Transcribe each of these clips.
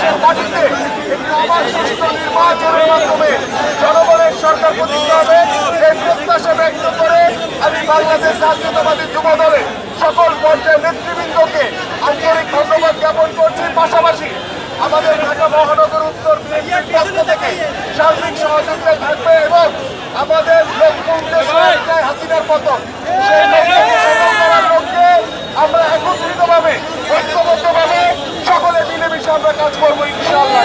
মানুষের মাটিতে একটি অবাধ সুস্থ নির্বাচনের মাধ্যমে জনগণের সরকার প্রতিষ্ঠা হবে। এই প্রত্যাশা ব্যক্ত করে আমি বাংলাদেশ জাতীয়তাবাদী যুব দলের সকল পর্যায়ের নেতৃবৃন্দকে আন্তরিক ধন্যবাদ জ্ঞাপন করছি। পাশাপাশি আমাদের ঢাকা মহানগর উত্তর বিএনপির পক্ষ থেকে সার্বিক সহযোগিতা থাকবে এবং আমাদের লক্ষ্য উদ্দেশ্য হাসিনার পতন, সেই লক্ষ্যে আমরা একত্রিতভাবে ঐক্যবদ্ধ পাশে আমরা কাজ করব ইনশাআল্লাহ।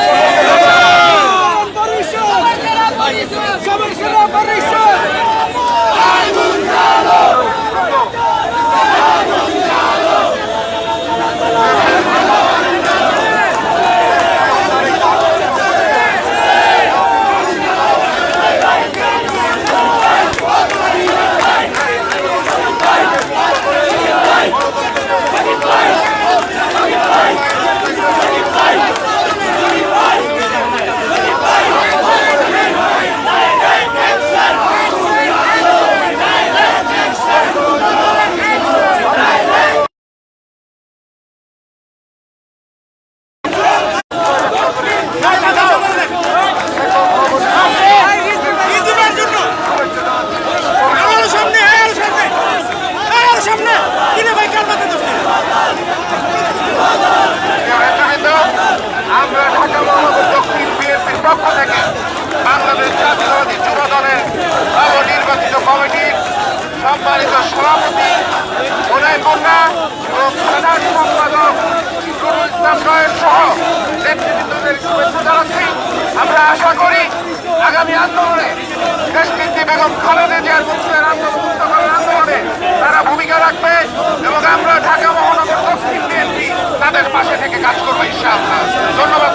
কাজ করব ইনশাআল্লাহ। ধন্যবাদ।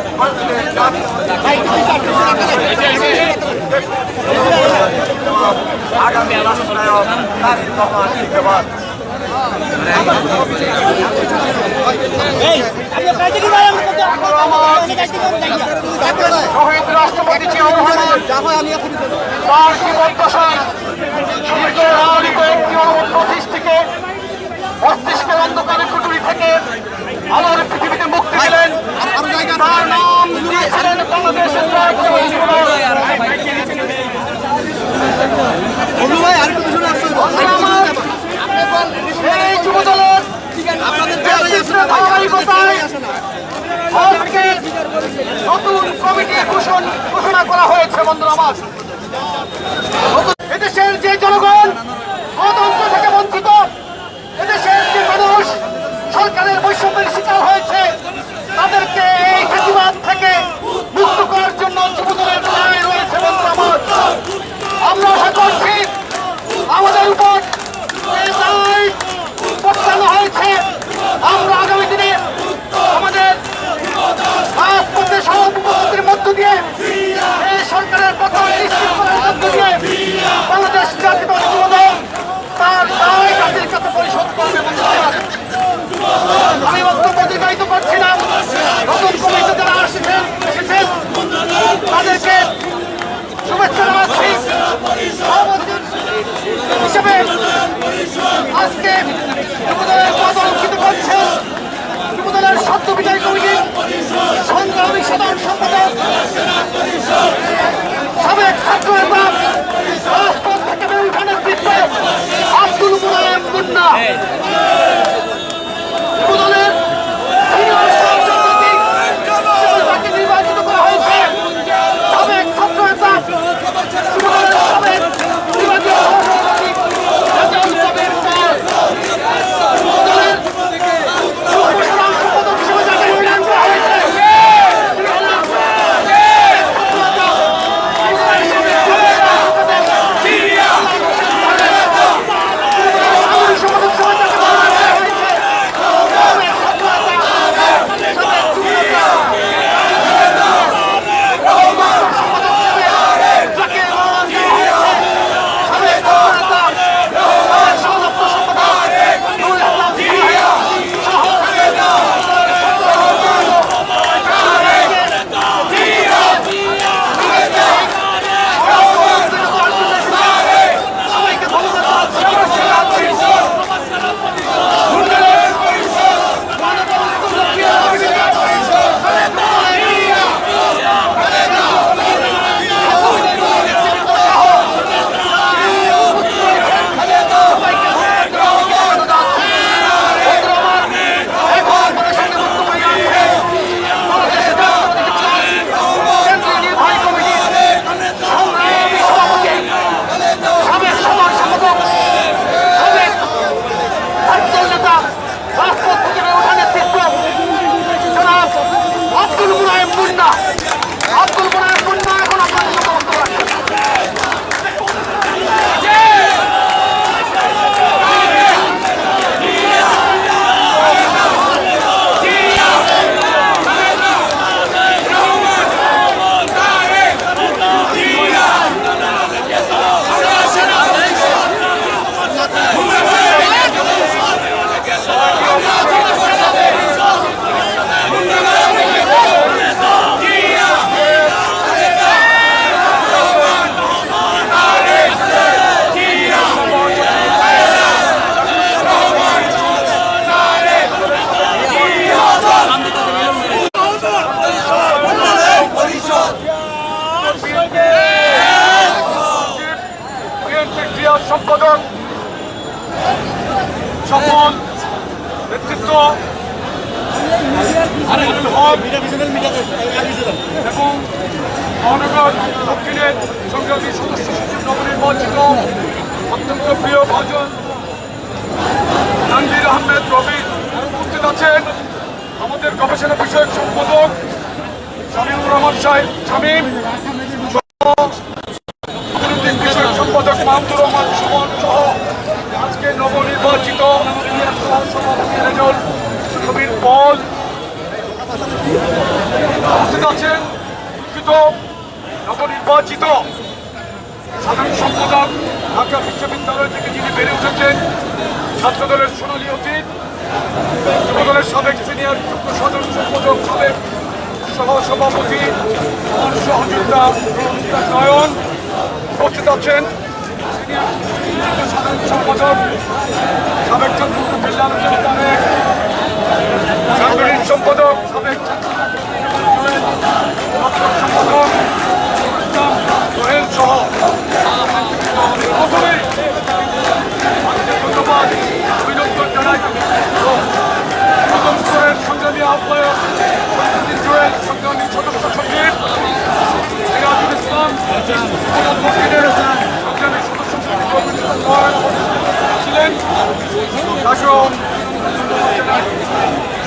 আগামী রাষ্ট্রায়ক ধন্যবাদ শহীদ তার জীবদ্দশায় সুদীর্ঘ আওয়ামী কয়েকটি অনুমোদন মস্তিষ্কের অন্ধকারে কুটুরি থেকে আলোর পৃথিবীতে ছিলেন তার নাম দিয়েছিলেন বাংলাদেশের এই যুব দলের নতুন কমিটি ঘোষণ ঘোষণা করা হয়েছে বন্ধুরা আমার এদেশের যে জনগণ গণতন্ত্র থেকে বঞ্চিত এদেশের যে মানুষ সরকারের বৈষম্যের শিকার হয়েছে তাদেরকে এই ফাঁসিবাদ থেকে শামীম সাধারণ সম্পাদক সাবেক চন্দ্রপুর জেলা সাংগঠনিক সম্পাদক সাবেক সম্পাদক সোহেল সহ প্রথমে ধন্যবাদ অভিনন্দন জানাই প্রথম স্তরের সংগ্রামী আহ্বায়ক সোহেল সংগ্রামী সদস্য সচিব সিরাজুল ইসলাম সংগ্রামী ছিলেন। শাসন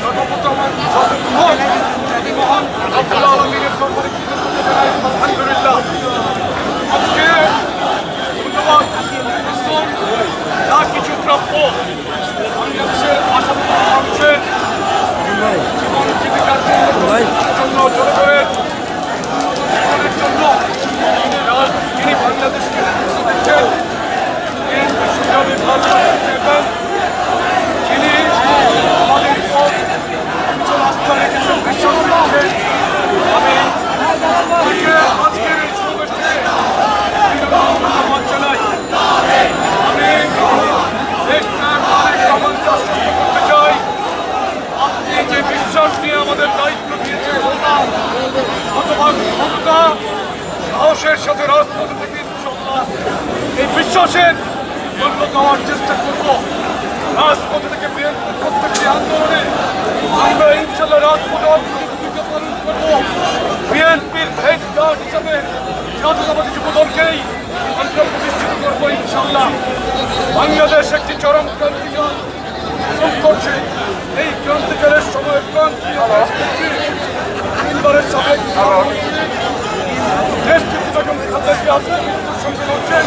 সর্বপ্রথম মহন সাহসের মূল্য দেওয়ার চেষ্টা করব। রাজপথ থেকে প্রত্যেকটি আন্দোলনে আমরা ইনশাল্লাহ রাজপথে বিএনপির হেড গার্ড হিসাবে জাতীয়তাবাদী যুবদলকেই আমরা প্রতিষ্ঠিত করব ইনশাল্লাহ বাংলাদেশ একটি চরম ক্রান্তিকাল করছে এই ক্রান্তিকালের সময় ক্রান্তি তিনবারের সাবেক দেশ কিন্তু যখন খাদ্যকে করছেন।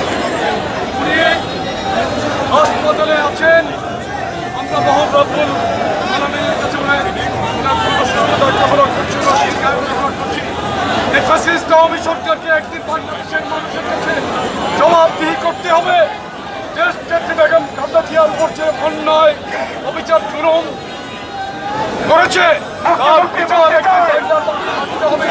হাসপাতালে আছেন। আমরা মহান রব্বুল আলমীর কাছে ওনার সুস্থতা কামনা করছি ওনার শিক্ষা কামনা করছি। এই ফ্যাসিস্ট আওয়ামী সরকারকে একদিন বাংলাদেশের মানুষের কাছে জবাবদিহি করতে হবে। দেশ নেত্রী বেগম খাদ্দা জিয়ার উপর যে অন্যায় অবিচার জুলুম করেছে, তার বিচার একদিন হবে।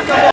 Akabo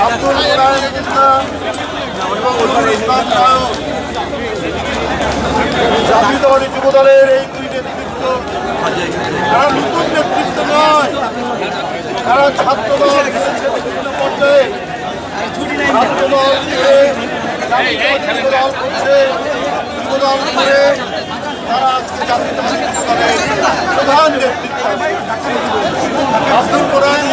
আব্দুল কালাম ইসলাম এবং জাতীয়তাবাদী যুব দলের এই দুই নেতৃত্ব তারা নতুন নেতৃত্ব নয় তারা ছাত্র দল বিভিন্ন পর্যায়ে ছাত্র দল থেকে যুব দল করে তারা আজকে জাতীয় প্রধান নেতৃত্ব আব্দুল কোরআন